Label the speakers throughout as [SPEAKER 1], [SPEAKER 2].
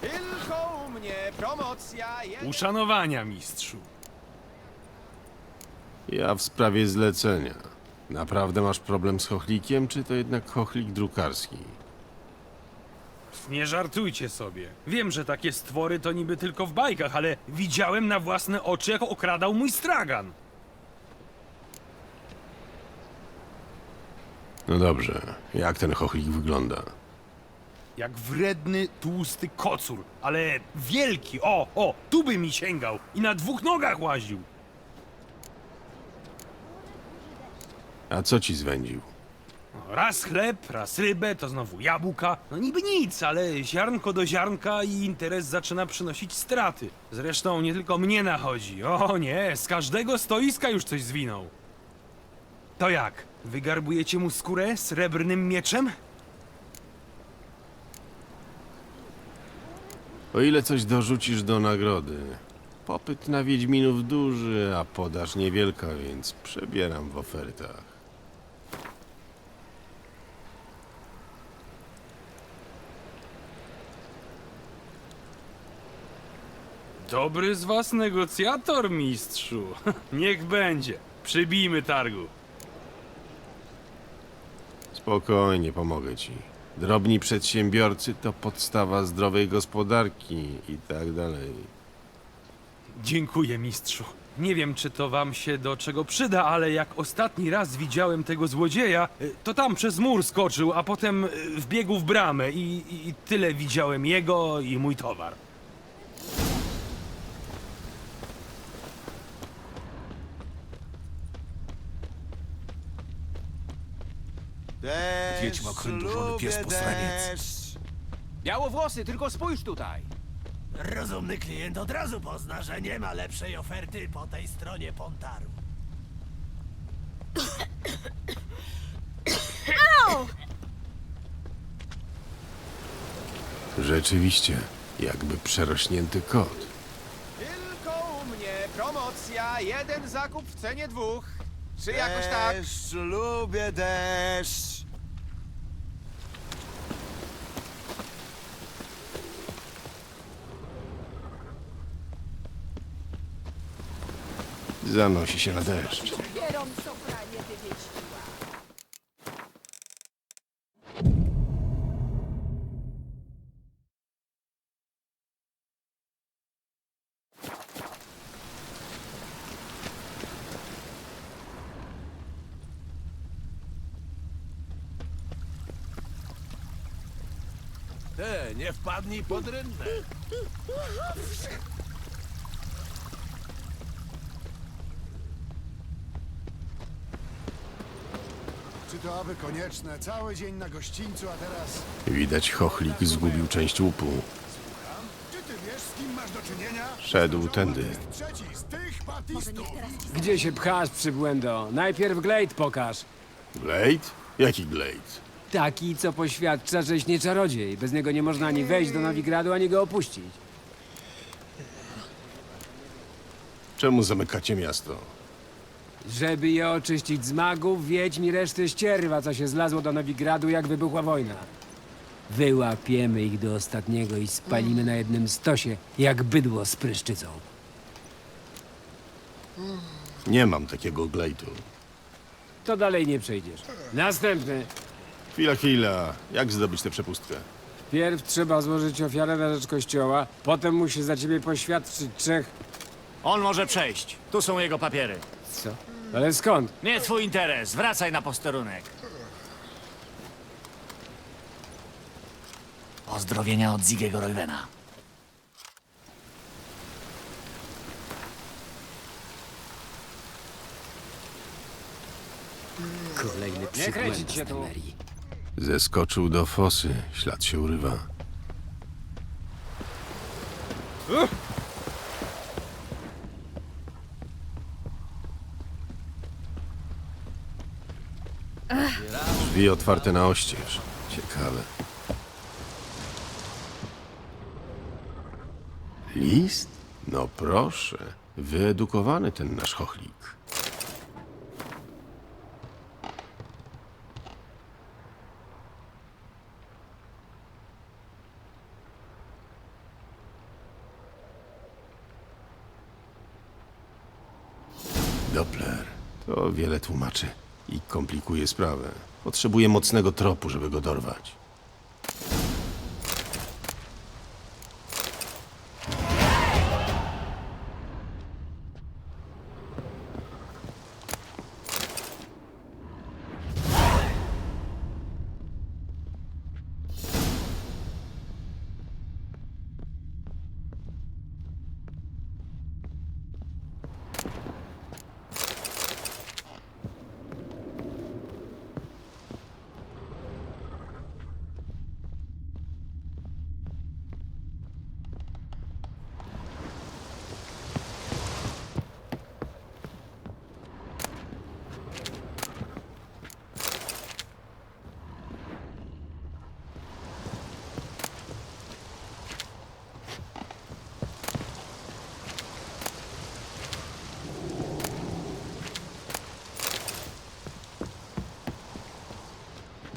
[SPEAKER 1] Tylko u mnie promocja jeden...
[SPEAKER 2] Uszanowania, mistrzu.
[SPEAKER 3] Ja w sprawie zlecenia. Naprawdę masz problem z chochlikiem, czy to jednak chochlik drukarski?
[SPEAKER 2] Nie żartujcie sobie. Wiem, że takie stwory to niby tylko w bajkach, ale widziałem na własne oczy, jak okradał mój stragan.
[SPEAKER 3] No dobrze, jak ten chochlik wygląda?
[SPEAKER 2] Jak wredny, tłusty kocur, ale wielki. O, o, tu by mi sięgał i na dwóch nogach łaził.
[SPEAKER 3] A co ci zwędził?
[SPEAKER 2] Raz chleb, raz rybę, to znowu jabłka. No niby nic, ale ziarnko do ziarnka i interes zaczyna przynosić straty. Zresztą nie tylko mnie nachodzi. O nie, z każdego stoiska już coś zwinął. To jak? Wygarbujecie mu skórę srebrnym mieczem?
[SPEAKER 3] O ile coś dorzucisz do nagrody. Popyt na Wiedźminów duży, a podaż niewielka, więc przebieram w ofertach.
[SPEAKER 2] Dobry z was negocjator, mistrzu. Niech będzie. Przybijmy targu.
[SPEAKER 3] Spokojnie, pomogę ci. Drobni przedsiębiorcy to podstawa zdrowej gospodarki i tak dalej.
[SPEAKER 2] Dziękuję, mistrzu. Nie wiem, czy to wam się do czego przyda, ale jak ostatni raz widziałem tego złodzieja, y, to tam przez mur skoczył, a potem y, wbiegł w bramę i, i, i tyle widziałem jego i mój towar.
[SPEAKER 1] Deszcz,
[SPEAKER 4] Wiedźma kręturzony pies
[SPEAKER 1] lubię
[SPEAKER 4] posraniec.
[SPEAKER 1] deszcz. Białowłosy, tylko spójrz tutaj.
[SPEAKER 4] Rozumny klient od razu pozna, że nie ma lepszej oferty po tej stronie Pontaru.
[SPEAKER 3] Rzeczywiście, jakby przerośnięty kot.
[SPEAKER 1] Tylko u mnie promocja jeden zakup w cenie dwóch. Czy jakoś tak?
[SPEAKER 5] Deszcz, lubię deszcz.
[SPEAKER 3] Zanosi się na deszcz.
[SPEAKER 4] Te, nie wpadnij pod rynnę.
[SPEAKER 6] Aby konieczne? Cały dzień na gościńcu, a teraz...
[SPEAKER 3] Widać, chochlik zgubił część łupu.
[SPEAKER 6] Czy ty wiesz, z kim masz do czynienia?
[SPEAKER 3] Szedł tędy.
[SPEAKER 6] Trzeci z tych patistów.
[SPEAKER 7] Gdzie się pchasz, przybłędo? Najpierw glejt pokaż.
[SPEAKER 3] Glade? Jaki Glade?
[SPEAKER 7] Taki, co poświadcza, żeś nie czarodziej. Bez niego nie można ani wejść do Nowigradu, ani go opuścić.
[SPEAKER 3] Czemu zamykacie miasto?
[SPEAKER 7] Żeby je oczyścić z magów, wiedźm i reszty ścierwa, co się zlazło do Nowigradu, jak wybuchła wojna. Wyłapiemy ich do ostatniego i spalimy na jednym stosie, jak bydło z pryszczycą.
[SPEAKER 3] Nie mam takiego Glade'u.
[SPEAKER 7] To dalej nie przejdziesz. Następny.
[SPEAKER 3] Chwila, chwila. Jak zdobyć tę przepustkę?
[SPEAKER 7] Pierw trzeba złożyć ofiarę na rzecz kościoła, potem musi za ciebie poświadczyć trzech...
[SPEAKER 8] On może przejść. Tu są jego papiery.
[SPEAKER 7] Co? Ale skąd?
[SPEAKER 8] Nie twój interes. Wracaj na posterunek. Pozdrowienia od Zigiego Roywena.
[SPEAKER 7] Kolejny przybłęd z Temerii.
[SPEAKER 3] Zeskoczył do fosy. Ślad się urywa. Drzwi otwarte na oścież. Ciekawe. List? No proszę. Wyedukowany ten nasz chochlik. Doppler. To wiele tłumaczy i komplikuje sprawę. Potrzebuję mocnego tropu, żeby go dorwać.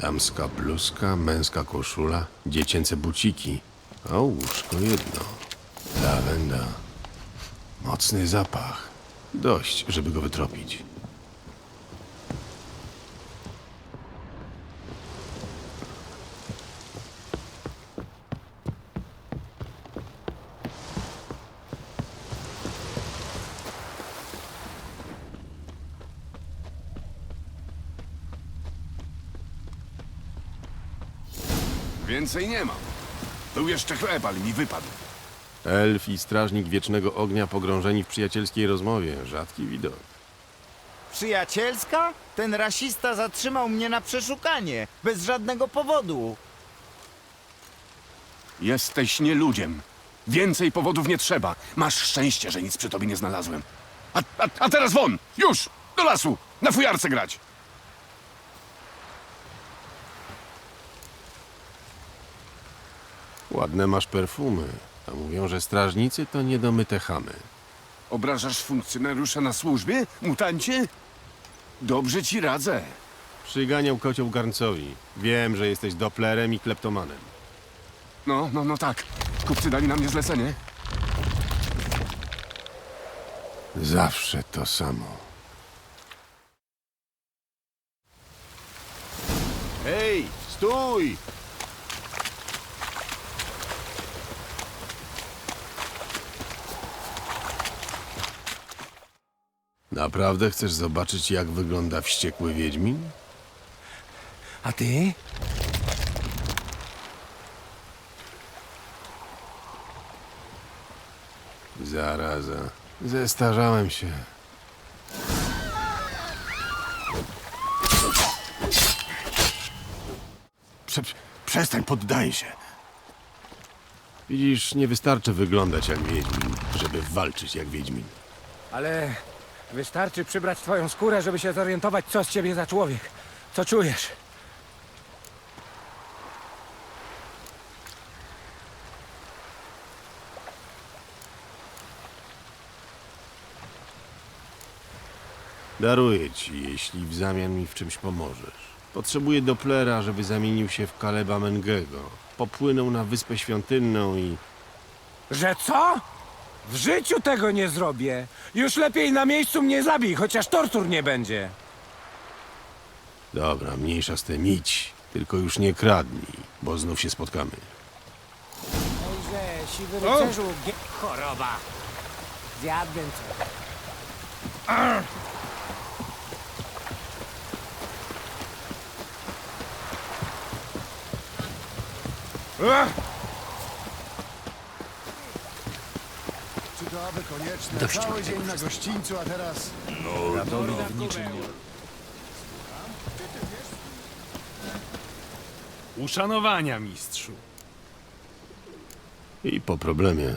[SPEAKER 3] Damska bluzka, męska koszula, dziecięce buciki, a łóżko jedno. Lawenda. Mocny zapach. Dość, żeby go wytropić.
[SPEAKER 9] Więcej nie mam. Był jeszcze chleb, ale mi wypadł.
[SPEAKER 3] Elf i strażnik wiecznego ognia pogrążeni w przyjacielskiej rozmowie. Rzadki widok.
[SPEAKER 5] Przyjacielska? Ten rasista zatrzymał mnie na przeszukanie. Bez żadnego powodu.
[SPEAKER 9] Jesteś nieludziem. Więcej powodów nie trzeba. Masz szczęście, że nic przy tobie nie znalazłem. A, a, a teraz won! Już! Do lasu! Na fujarce grać!
[SPEAKER 3] Ładne masz perfumy. A mówią, że strażnicy to niedomyte chamy.
[SPEAKER 9] Obrażasz funkcjonariusza na służbie? Mutancie? Dobrze ci radzę.
[SPEAKER 3] Przyganiał kocioł garncowi. Wiem, że jesteś Dopplerem i kleptomanem.
[SPEAKER 9] No, no, no tak. Kupcy dali na mnie zlecenie.
[SPEAKER 3] Zawsze to samo. Hej, stój! Naprawdę chcesz zobaczyć, jak wygląda wściekły Wiedźmin?
[SPEAKER 7] A ty?
[SPEAKER 3] Zaraza. Zestarzałem się. Prze przestań, poddaję się. Widzisz, nie wystarczy wyglądać jak Wiedźmin, żeby walczyć jak Wiedźmin.
[SPEAKER 7] Ale wystarczy przybrać twoją skórę, żeby się zorientować, co z ciebie za człowiek. Co czujesz?
[SPEAKER 3] Daruję ci, jeśli w zamian mi w czymś pomożesz. Potrzebuję Dopplera, żeby zamienił się w Kaleba Mengego. Popłynął na Wyspę Świątynną i...
[SPEAKER 7] Że co? W życiu tego nie zrobię. Już lepiej na miejscu mnie zabij, chociaż tortur nie będzie.
[SPEAKER 3] Dobra, mniejsza z tym, idź. Tylko już nie kradnij, bo znów się spotkamy.
[SPEAKER 7] Ejże, siwy rycerzu, choroba. Zjadłem co.
[SPEAKER 6] Czy to aby konieczne? Cały dzień na gościńcu, a teraz...
[SPEAKER 2] Uszanowania, mistrzu.
[SPEAKER 3] I po problemie.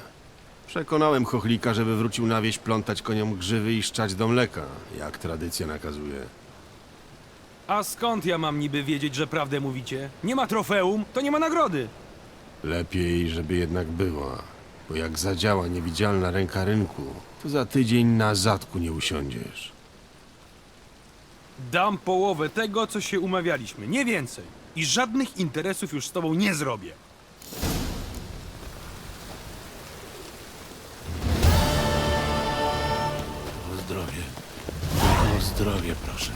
[SPEAKER 3] Przekonałem chochlika, żeby wrócił na wieś plątać koniom grzywy i szczać do mleka, jak tradycja nakazuje.
[SPEAKER 2] A skąd ja mam niby wiedzieć, że prawdę mówicie? Nie ma trofeum, to nie ma nagrody.
[SPEAKER 3] Lepiej, żeby jednak była, bo jak zadziała niewidzialna ręka rynku, to za tydzień na zadku nie usiądziesz.
[SPEAKER 2] Dam połowę tego, co się umawialiśmy, nie więcej. I żadnych interesów już z tobą nie zrobię.
[SPEAKER 3] O zdrowie.
[SPEAKER 10] zdrowie, proszę.